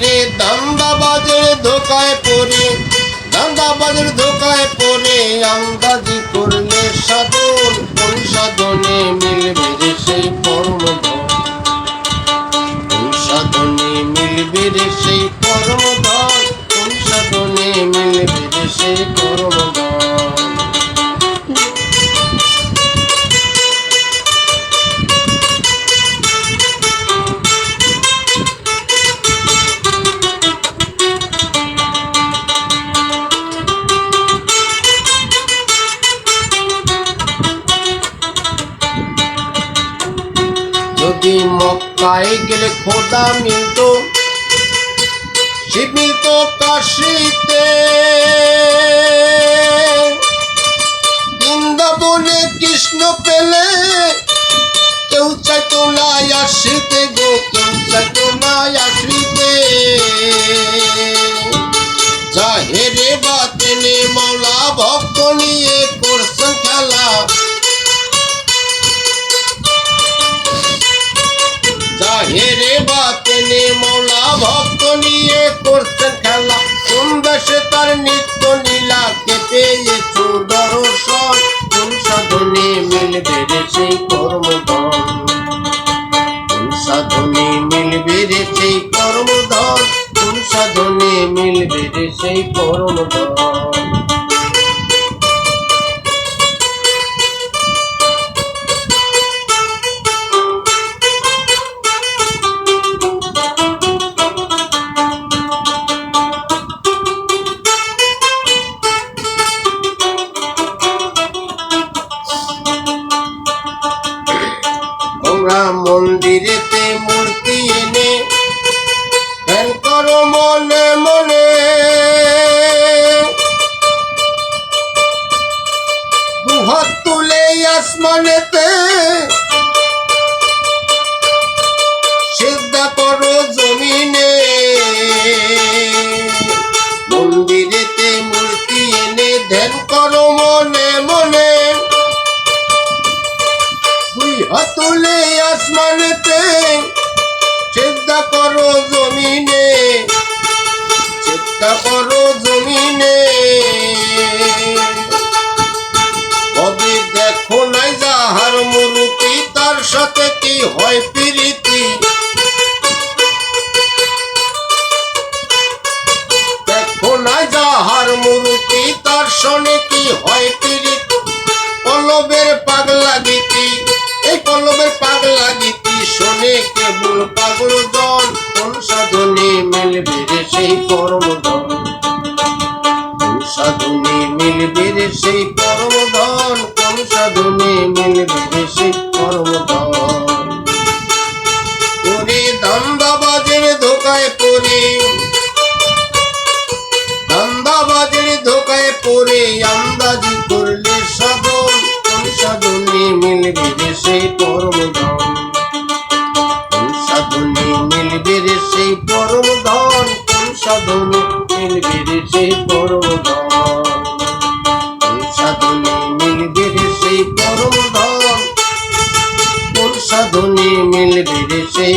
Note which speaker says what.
Speaker 1: রে দান্দাবাজের ধোকায় পড়ে, দান্দাবাজের ধোকায় পরে আন্দাজি করলে সাধন কোন মিলবে রে সেই পরম সাধনে মিলবে রে যদি মক্কায় গেলে খোদা মিলত। মিলত কাশিতে। বৃন্দাবনে কৃষ্ণ পেলে, কেউ চাইতো না আসিতে গো, কেউ চাইতো না আসিতে। জাহেরে বাতেনে মাওলা ভক্ত নিয়ে ভক্ত নিয়ে করছেন খেলা। কোন দেশে তার নিত্য নীলাকে পেয়েছ দর্শন কোন সাধনে মিলবে রে সেই কর্মধন? সাধনে মিলবে রে কর্মধন? সাধনে মিলবে রে কর্মধন? দুহাত তুলে আসমানেতে। সিদ্ধা করো জমিনে। মন্দিরেতে মূর্তি এনে ধ্যান করো মনে মনে। দুই হাতুলে আসমানেতে। তার লাগি কি শোনে কেবল পাগল দল? কোন সাধনে মিলবে রে সেই পরম দল। সাধনে মিলবে রে সেই পরম ধন কোন সাধনে মিলবে রে সেই পরম ধন ওরে ধান্দাবাজের ধোকায় পড়ে ধান্দাবাজের ধোকায় পড়ে সাধনে নির্বিড় সেই পরম সাধনে নির্বিড় সেই পরম সাধনে মিলবিড় সেই